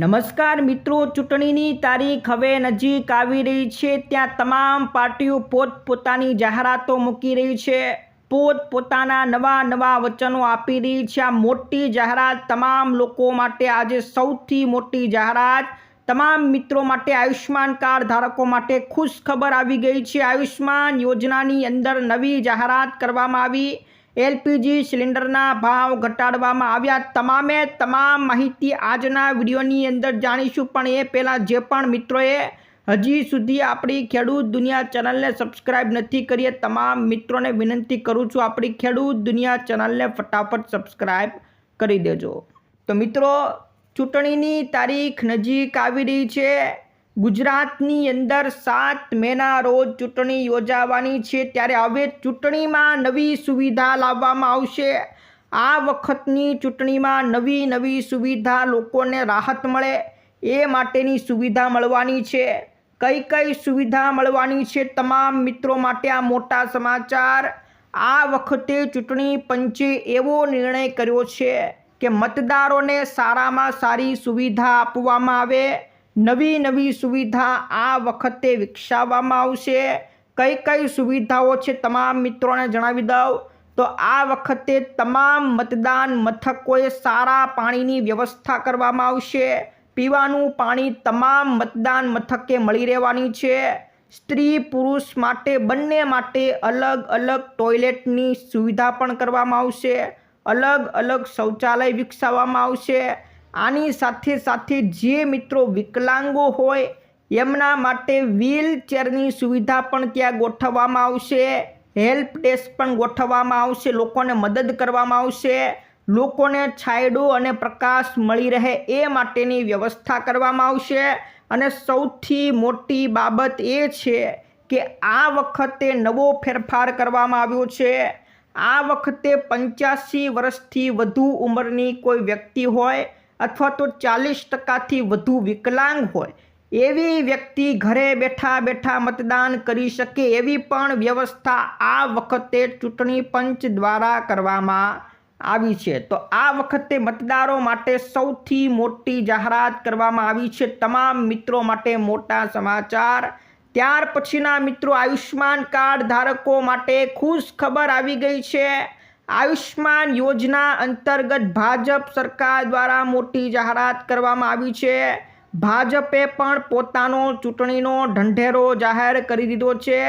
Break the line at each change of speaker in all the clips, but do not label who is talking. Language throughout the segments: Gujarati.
નમસ્કાર મિત્રો, ચૂંટણીની તારીખ હવે નજીક આવી રહી છે. ત્યાં તમામ પાર્ટીઓ પોતપોતાની જાહેરાતો મૂકી રહી છે. પોતપોતાના નવા નવા વચનો આપી રહી છે. આ મોટી જાહેરાત તમામ લોકો માટે આજે સૌથી મોટી જાહેરાત. તમામ મિત્રો માટે આયુષ્માન કાર્ડ ધારકો માટે ખુશ ખબર આવી ગઈ છે. આયુષ્માન યોજનાની અંદર નવી જાહેરાત કરવામાં આવી. એલપીજી સિલિન્ડરના ભાવ ઘટાડવામાં આવ્યા. તમામે તમામ માહિતી આજના વિડીયોની અંદર જાણીશું. પણ એ પહેલાં જે પણ મિત્રોએ હજી સુધી આપણી ખેડૂત દુનિયા ચેનલને સબસ્ક્રાઇબ નથી કરીએ તમામ મિત્રોને વિનંતી કરું છું, આપણી ખેડૂત દુનિયા ચેનલને ફટાફટ સબસ્ક્રાઇબ કરી દેજો. તો મિત્રો, ચૂંટણીની તારીખ નજીક આવી રહી છે. ગુજરાતની અંદર સાત મેના રોજ ચૂંટણી યોજાવાની છે, ત્યારે હવે ચૂંટણીમાં નવી સુવિધા લાવવામાં આવશે. આ વખતની ચૂંટણીમાં નવી નવી સુવિધા લોકોને રાહત મળે, એ માટેની સુવિધા મળવાની છે. કઈ કઈ સુવિધા મળવાની છે તમામ મિત્રો માટે આ મોટા સમાચાર. આ વખતે ચૂંટણી પંચે એવો નિર્ણય કર્યો છે કે મતદારોને સારામાં સારી સુવિધા આપવામાં આવે. નવી નવી સુવિધા આ વખતે વિકસાવવામાં આવશે. કઈ કઈ સુવિધાઓ છે તમામ મિત્રોને જણાવી દઉં. તો આ વખતે તમામ મતદાન મથકોએ સારા પાણીની વ્યવસ્થા કરવામાં આવશે. પીવાનું પાણી તમામ મતદાન મથકે મળી રહેવાની છે. સ્ત્રી પુરુષ માટે બંને માટે અલગ અલગ ટોયલેટની સુવિધા પણ કરવામાં આવશે. અલગ અલગ શૌચાલય વિકસાવવામાં આવશે. આની સાથે સાથે જે મિત્રો વિકલાંગો હોય, એમના માટે વ્હીલચેરની સુવિધા પણ ત્યાં ગોઠવવામાં આવશે. હેલ્પ ડેસ્ક પણ ગોઠવવામાં આવશે. લોકોને મદદ કરવામાં આવશે. લોકોને છાંયડો અને પ્રકાશ મળી રહે એ માટેની વ્યવસ્થા કરવામાં આવશે. અને સૌથી મોટી બાબત એ છે કે આ વખતે નવો ફેરફાર કરવામાં આવ્યો છે. આ વખતે પંચ્યાસી વર્ષથી વધુ ઉંમરની કોઈ વ્યક્તિ હોય અથવા તો ચાલીસ ટકાથી વધુ વિકલાંગ હોય, એવી વ્યક્તિ ઘરે બેઠા બેઠા મતદાન કરી શકે એવી પણ વ્યવસ્થા આ વખતે ચૂંટણી પંચ દ્વારા કરવામાં આવી છે. તો આ વખતે મતદારો માટે સૌથી મોટી જાહેરાત કરવામાં આવી છે તમામ મિત્રો માટે મોટા સમાચાર. ત્યાર પછીના મિત્રો આયુષ્માન કાર્ડ ધારકો માટે ખુશ ખબર આવી ગઈ છે. આયુષ્માન યોજના અંતર્ગત ભાજપ સરકાર દ્વારા મોટી જાહેરાત કરવામાં આવી છે. ભાજપે પણ પોતાનો ચૂંટણીનો ઢંઢેરો જાહેર કરી દીધો છે.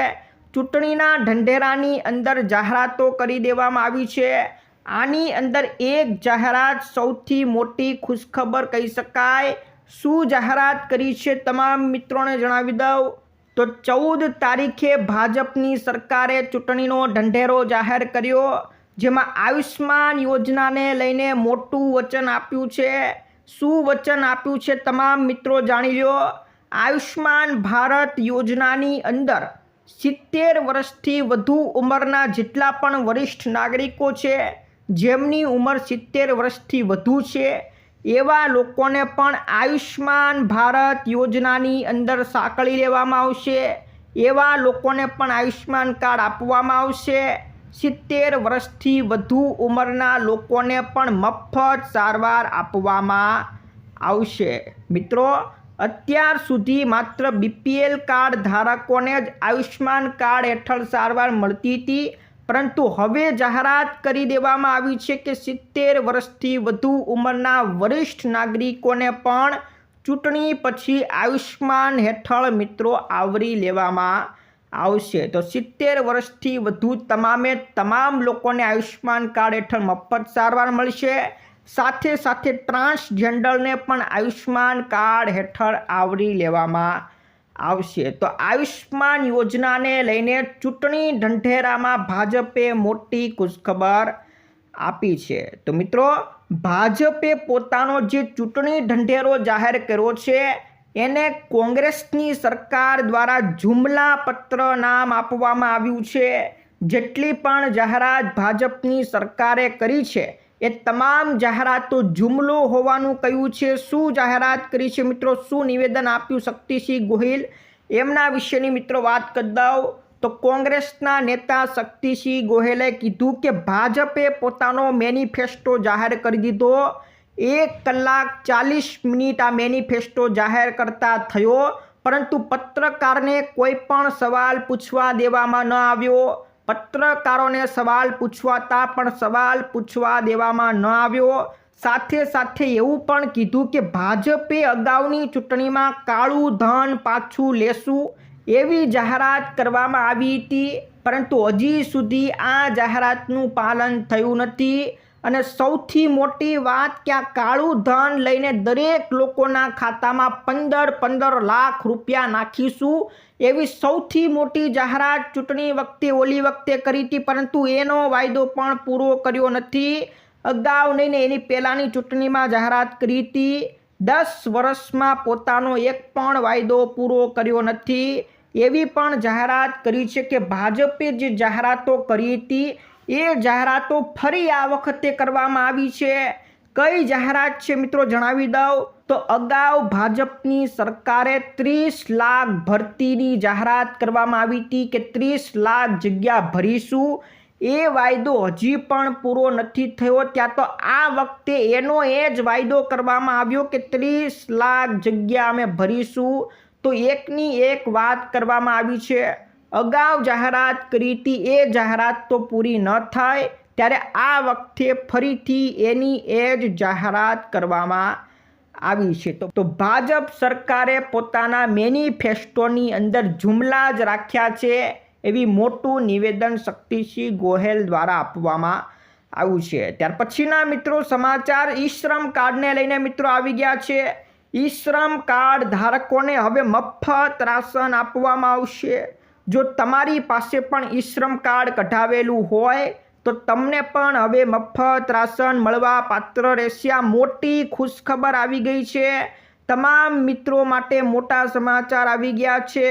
ચૂંટણીના ઢંઢેરાની અંદર જાહેરાતો કરી દેવામાં આવી છે. આની અંદર એક જાહેરાત સૌથી મોટી ખુશખબર કહી શકાય. શું જાહેરાત કરી છે તમામ મિત્રોને જણાવી દઉં. તો ચૌદ તારીખે ભાજપની સરકારે ચૂંટણીનો ઢંઢેરો જાહેર કર્યો. જેમાં આયુષ્માન યોજનાને લઈને મોટું વચન આપ્યું છે. શું વચન આપ્યું છે તમામ મિત્રો જાણી લો આયુષ્માન ભારત યોજનાની અંદર સિત્તેર વર્ષથી વધુ ઉંમરના જેટલા પણ વરિષ્ઠ નાગરિકો છે, જેમની ઉંમર સિત્તેર વર્ષથી વધુ છે, એવા લોકોને પણ આયુષ્માન ભારત યોજનાની અંદર સાંકળી લેવામાં આવશે. એવા લોકોને પણ આયુષ્માન કાર્ડ આપવામાં આવશે. સિત્તેર વર્ષથી વધુ ઉંમરના લોકોને પણ મફત સારવાર આપવામાં આવશે. મિત્રો, અત્યાર સુધી માત્ર બીપીએલ કાર્ડ ધારકોને જ આયુષ્યમાન કાર્ડ હેઠળ સારવાર મળતી હતી, પરંતુ હવે જાહેરાત કરી દેવામાં આવી છે કે સિત્તેર વર્ષથી વધુ ઉંમરના વરિષ્ઠ નાગરિકોને પણ ચૂંટણી પછી આયુષ્યમાન હેઠળ મિત્રો આવરી લેવામાં આવશે. તો સિત્તેર વર્ષથી વધુ તમામે તમામ લોકોને આયુષ્યમાન કાર્ડ હેઠળ મફત સારવાર મળશે. સાથે સાથે ટ્રાન્સજેન્ડરને પણ આયુષ્યમાન કાર્ડ હેઠળ આવરી લેવામાં આવશે. તો આયુષ્યમાન યોજનાને લઈને ચૂંટણી ઢંઢેરામાં ભાજપે મોટી ખુશખબર આપી છે. તો મિત્રો, ભાજપે પોતાનો જે ચૂંટણી ઢંઢેરો જાહેર કર્યો છે એને કોંગ્રેસની સરકાર દ્વારા જુમલા પત્ર નામ આપવામાં આવ્યું છે. જેટલી પણ જાહેરાત ભાજપની સરકારે કરી છે, એ તમામ જાહેરાતો જુમલો હોવાનું કહ્યું છે. શું જાહેરાત કરી છે મિત્રો? શું નિવેદન આપ્યું શક્તિસિંહ ગોહિલ? એમના વિશેની મિત્રો વાત કરી દઉં. તો કોંગ્રેસના નેતા શક્તિસિંહ ગોહેલે કીધું કે ભાજપે પોતાનો મેનિફેસ્ટો જાહેર કરી દીધો. એક કલાક ચાલીસ મિનિટ આ મેનિફેસ્ટો જાહેર કરતા થયો, પરંતુ પત્રકારને કોઈ પણ સવાલ પૂછવા દેવામાં ન આવ્યો. પત્રકારોને સવાલ પૂછવાતા પણ સવાલ પૂછવા દેવામાં ન આવ્યો. સાથે સાથે એવું પણ કીધું કે ભાજપે અગાઉની ચૂંટણીમાં કાળું ધન પાછું લેશું એવી જાહેરાત કરવામાં આવી હતી, પરંતુ હજી સુધી આ જાહેરાતનું પાલન થયું નથી. અને સૌથી મોટી વાત કે આ કાળું ધન લઈને દરેક લોકોના ખાતામાં પંદર પંદર લાખ રૂપિયા નાખીશું એવી સૌથી મોટી જાહેરાત ચૂંટણી વખતે, ઓલી વખતે કરી હતી, પરંતુ એનો વાયદો પણ પૂરો કર્યો નથી. અગાઉ નહીં એની પહેલાંની ચૂંટણીમાં જાહેરાત કરી હતી. દસ વર્ષમાં પોતાનો એક પણ વાયદો પૂરો કર્યો નથી. એવી પણ જાહેરાત કરી છે કે ભાજપે જે જાહેરાતો કરી હતી એ જાહેરાતો ફરી આ વખતે કરવામાં આવી છે. કઈ જાહેરાત છે મિત્રો જણાવી દઉં? તો અગાઉ ભાજપની સરકારે ત્રીસ લાખ ભરતીની જાહેરાત કરવામાં આવી હતી કે ત્રીસ લાખ જગ્યા ભરીશું. એ વાયદો હજી પણ પૂરો નથી થયો. ત્યાં તો આ વખતે એનો એ જ વાયદો કરવામાં આવ્યો કે ત્રીસ લાખ જગ્યા અમે ભરીશું. તો એકની એક વાત કરવામાં આવી છે. અગાઉ જાહેરાત કરી હતી, એ જાહેરાત તો પૂરી ન થાય, ત્યારે આ વખતે ફરીથી એની એ જ જાહેરાત કરવામાં આવી છે. તો ભાજપ સરકારે પોતાના મેનિફેસ્ટોની અંદર જુમલા જ રાખ્યા છે એવી મોટું નિવેદન શક્તિસિંહ ગોહેલ દ્વારા આપવામાં આવ્યું છે. ત્યાર પછીના મિત્રો સમાચાર ઈ શ્રમ કાર્ડને લઈને મિત્રો આવી ગયા છે. ઈ શ્રમ કાર્ડ ધારકોને હવે મફત રાશન આપવામાં આવશે. જો તમારી પાસે પણ ઈ શ્રમ કાર્ડ કઢાવેલું હોય, તો તમને પણ હવે મફત રાશન મળવા પાત્ર રહેશે. મોટી ખુશખબર આવી ગઈ છે. તમામ મિત્રો માટે મોટા સમાચાર આવી ગયા છે.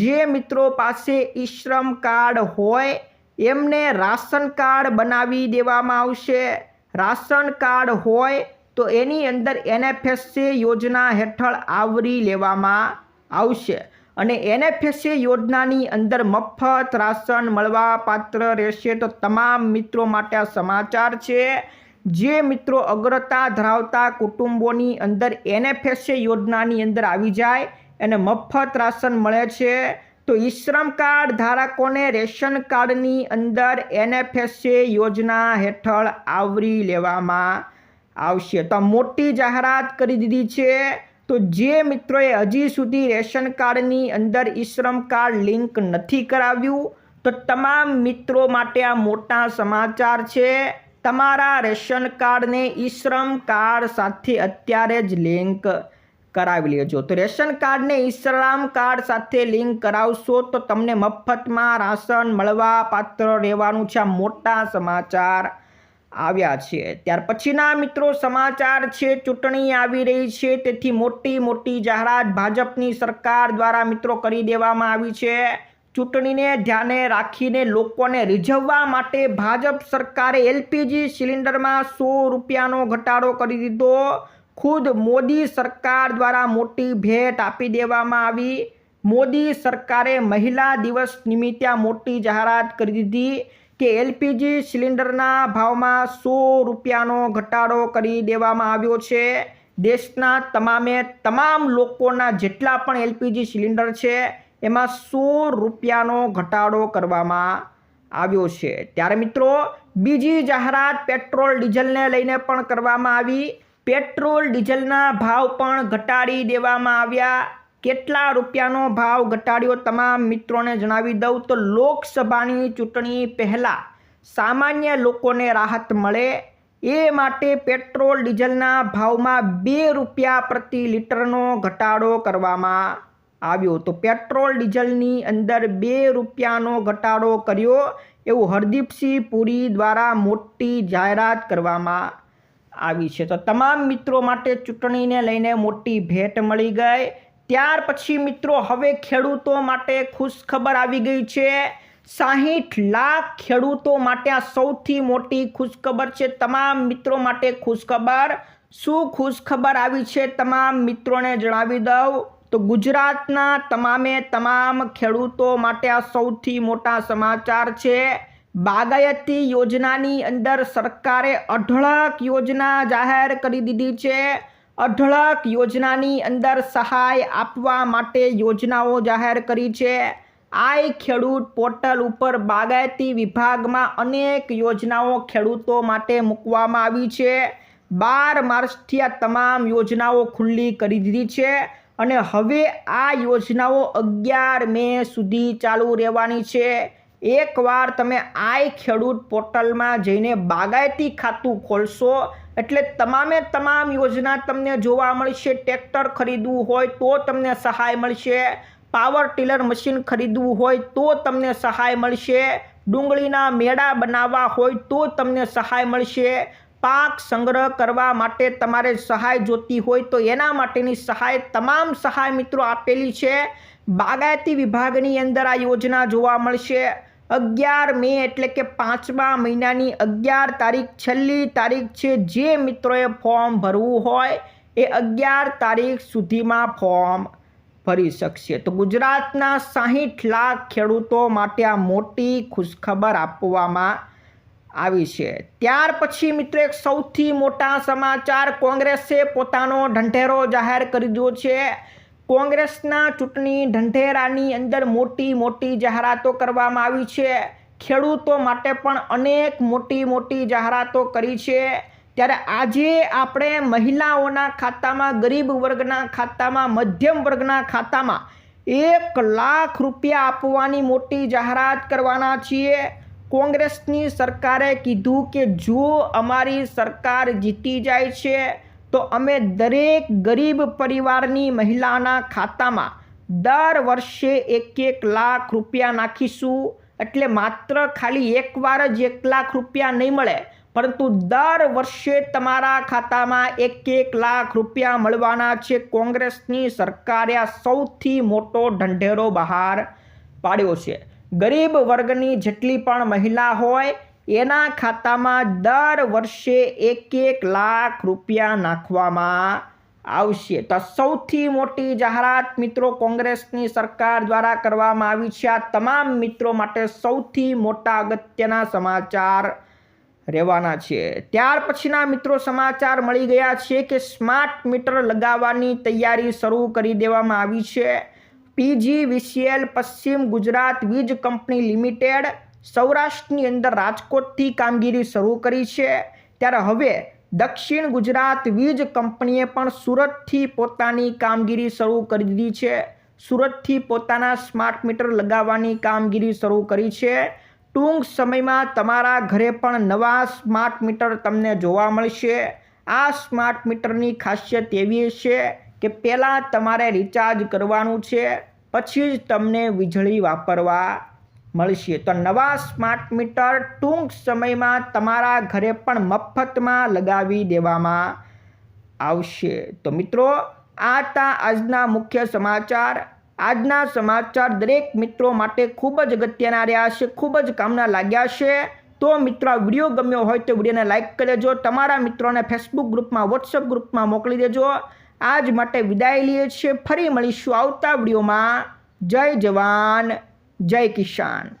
જે મિત્રો પાસે ઈ શ્રમ કાર્ડ હોય, એમને રાશન કાર્ડ બનાવી દેવામાં આવશે. રાશન કાર્ડ હોય, તો એની અંદર એનએફએસસી યોજના હેઠળ આવરી લેવામાં આવશે. અને એનએફએસએ યોજનાની અંદર મફત રાશન મળવા પાત્ર રહેશે તો તમામ મિત્રો માટે આ સમાચાર છે. જે મિત્રો અગ્રતા ધરાવતા કુટુંબોની અંદર એનએફએસએ યોજનાની અંદર આવી જાય એને મફત રાશન મળે છે, તો ઈ શ્રમ કાર્ડ ધારકોને રેશન કાર્ડની અંદર એનએફએસએ યોજના હેઠળ આવરી લેવામાં આવશે. તો મોટી જાહેરાત કરી દીધી છે. તો જે મિત્રોએ હજી સુધી રેશન કાર્ડની અંદર ઈશ્રમ કાર્ડ લિંક નથી કરાવ્યું, તો તમામ મિત્રો માટે આ મોટા સમાચાર છે. તમારા રેશન કાર્ડને ઈશ્રમ કાર્ડ સાથે અત્યારે જ લિંક કરાવી લેજો. તો રેશન કાર્ડને ઈશ્રામ કાર્ડ સાથે લિંક કરાવશો તો તમને મફતમાં રાશન મળવા પાત્ર રહેવાનું છે આ મોટા સમાચાર. આવ્યા છે. ત્યાર પછીના મિત્રો સમાચાર છે, ચૂંટણી આવી રહી છે, તેથી મોટી મોટી જાહેરાત ભાજપની સરકાર દ્વારા મિત્રો કરી દેવામાં આવી છે. ચૂંટણીને ધ્યાને રાખીને લોકોને રીઝવવા માટે ભાજપ સરકારે એલપીજી સિલિન્ડરમાં સો રૂપિયાનો ઘટાડો કરી દીધો. ખુદ મોદી સરકાર દ્વારા મોટી ભેટ આપી દેવામાં આવી. મોદી સરકારે મહિલા દિવસ નિમિત્તે મોટી જાહેરાત કરી દીધી. કે એલપીજી સિલિન્ડરના ભાવમાં સો રૂપિયાનો ઘટાડો કરી દેવામાં આવ્યો છે. દેશના તમામે તમામ લોકોના જેટલા પણ એલપીજી સિલિન્ડર છે, એમાં સો રૂપિયાનો ઘટાડો કરવામાં આવ્યો છે. ત્યારે મિત્રો, બીજી જાહેરાત પેટ્રોલ ડીઝલને લઈને પણ કરવામાં આવી. પેટ્રોલ ડીઝલના ભાવ પણ ઘટાડી દેવામાં આવ્યા. કેટલા રૂપિયાનો ભાવ ઘટાડ્યો તમામ મિત્રોને જણાવી દઉં તો લોકસભાની ચૂંટણી પહેલાં સામાન્ય લોકોને રાહત મળે. એ માટે પેટ્રોલ, ડીઝલના ભાવમાં બે રૂપિયા પ્રતિ લીટરનો ઘટાડો કરવામાં આવ્યો તો પેટ્રોલ, ડીઝલની અંદર બે રૂપિયાનો ઘટાડો કર્યો એવું હરદીપસિંહ પુરી દ્વારા મોટી જાહેરાત કરવામાં આવી છે. તો તમામ મિત્રો માટે ચૂંટણીને લઈને મોટી ભેટ મળી ગઈ. ત્યાર પછી મિત્રો હવે ખેડૂતો માટે ખુશખબર આવી ગઈ છે. સાહીઠ લાખ ખેડૂતો માટે આ સૌથી મોટી ખુશખબર છે. તમામ મિત્રો માટે ખુશખબર. શું ખુશખબર આવી છે તમામ મિત્રોને જણાવી દઉં. તો ગુજરાતના તમામે તમામ ખેડૂતો માટે આ સૌથી મોટા સમાચાર છે. બાગાયતી યોજનાની અંદર સરકારે અઢળક યોજના જાહેર કરી દીધી છે. અઢળક યોજનાની અંદર સહાય આપવા માટે યોજનાઓ જાહેર કરી છે. આઈ ખેડૂત પોર્ટલ ઉપર બાગાયતી વિભાગમાં અનેક યોજનાઓ ખેડૂતો માટે મૂકવામાં આવી છે. બાર માર્ચથી આ તમામ યોજનાઓ ખુલ્લી કરી દીધી છે અને હવે આ યોજનાઓ અગિયાર મે સુધી ચાલુ રહેવાની છે. એકવાર તમે આઈ ખેડૂત પોર્ટલમાં જઈને બાગાયતી ખાતું ખોલશો એટલે તમામે તમામ યોજના તમને જોવા મળશે, ટ્રેક્ટર ખરીદવું હોય તો તમને સહાય મળશે, પાવર ટીલર મશીન ખરીદવું હોય તો તમને સહાય મળશે, ડુંગળીના મેળા બનાવવા હોય તો તમને સહાય મળશે, પાક સંગ્રહ કરવા માટે તમારે સહાય જોતી હોય તો એના માટેની સહાય તમામ સહાય મિત્રો આપેલી છે. બાગાયતી વિભાગની અંદર આ યોજના જોવા મળશે. અગિયાર મે એટલે કે પાંચમા મહિનાની અગિયાર તારીખ છેલ્લી તારીખ છે જે મિત્રોએ ફોર્મ ભરવું હોય એ અગિયાર તારીખ સુધીમાં ફોર્મ ભરી શકશે. તો ગુજરાતના સાહીઠ લાખ ખેડૂતો માટે આ મોટી ખુશખબર આપવામાં આવી છે. ત્યાર પછી મિત્રો એક સૌથી મોટા સમાચાર કોંગ્રેસે પોતાનો ઢંઢેરો જાહેર કરી દીધો છે. કોંગ્રેસના ચૂંટણી ઢંઢેરાની અંદર મોટી મોટી જાહેરાતો કરવામાં આવી છે. ખેડૂતો માટે પણ અનેક મોટી મોટી જાહેરાતો કરી છે. ત્યારે આજે આપણે મહિલાઓના ખાતામાં, ગરીબ વર્ગના ખાતામાં, મધ્યમ વર્ગના ખાતામાં એક લાખ રૂપિયા આપવાની મોટી જાહેરાત કરવાના છીએ. કોંગ્રેસની સરકારે કીધું કે જો અમારી સરકાર જીતી જાય છે તો અમે દરેક ગરીબ પરિવારની મહિલાના ખાતામાં દર વર્ષે એક એક લાખ રૂપિયા નાખીશું. એટલે માત્ર ખાલી એકવાર જ એક લાખ રૂપિયા નહીં મળે, પરંતુ દર વર્ષે તમારા ખાતામાં એક એક લાખ રૂપિયા મળવાના છે કોંગ્રેસની સરકારે આ સૌથી મોટો ઢંઢેરો બહાર પાડ્યો છે. ગરીબ વર્ગની જેટલી પણ મહિલા હોય એના ખાતામાં દર વર્ષે એક એક લાખ રૂપિયા નાખવામાં આવશે. તો સૌથી મોટી જાહેરાત મિત્રો કોંગ્રેસની સરકાર દ્વારા કરવામાં આવી છે. આ તમામ મિત્રો માટે સૌથી મોટા અગત્યના સમાચાર રહેવાના છે. ત્યાર પછીના મિત્રો સમાચાર મળી ગયા છે કે સ્માર્ટ મીટર લગાવવાની તૈયારી શરૂ કરી દેવામાં આવી છે. પીજીવીસીએલ પશ્ચિમ ગુજરાત વીજ કંપની લિમિટેડ સૌરાષ્ટ્રની અંદર રાજકોટથી કામગીરી શરૂ કરી છે. ત્યારે હવે દક્ષિણ ગુજરાત વીજ કંપનીએ પણ સુરતથી પોતાની કામગીરી શરૂ કરી દીધી છે. સુરતથી પોતાના સ્માર્ટ મીટર લગાવવાની કામગીરી શરૂ કરી છે. ટૂંક સમયમાં તમારા ઘરે પણ નવા સ્માર્ટ મીટર તમને જોવા મળશે. આ સ્માર્ટ મીટરની ખાસિયત એવી છે કે પહેલાં તમારે રિચાર્જ કરવાનું છે, પછી જ તમને વીજળી વાપરવા. મળશે. તો નવા સ્માર્ટ મીટર ટૂંક સમયમાં તમારા ઘરે પણ મફતમાં લગાવી દેવામાં આવશે. તો મિત્રો, આ હતા આજના મુખ્ય સમાચાર. આજના સમાચાર દરેક મિત્રો માટે ખૂબ જ અગત્યના રહ્યા છે, ખૂબ જ કામના લાગ્યા છે. તો મિત્રો, આ વીડિયો ગમ્યો હોય તો વિડીયોને લાઇક કરી દેજો, તમારા મિત્રોને ફેસબુક ગ્રુપમાં વોટ્સઅપ ગ્રુપમાં મોકલી દેજો. આજ માટે વિદાય લઈએ છીએ. ફરી મળીશું આવતા વિડીયોમાં. જય જવાન. જય કિસાન.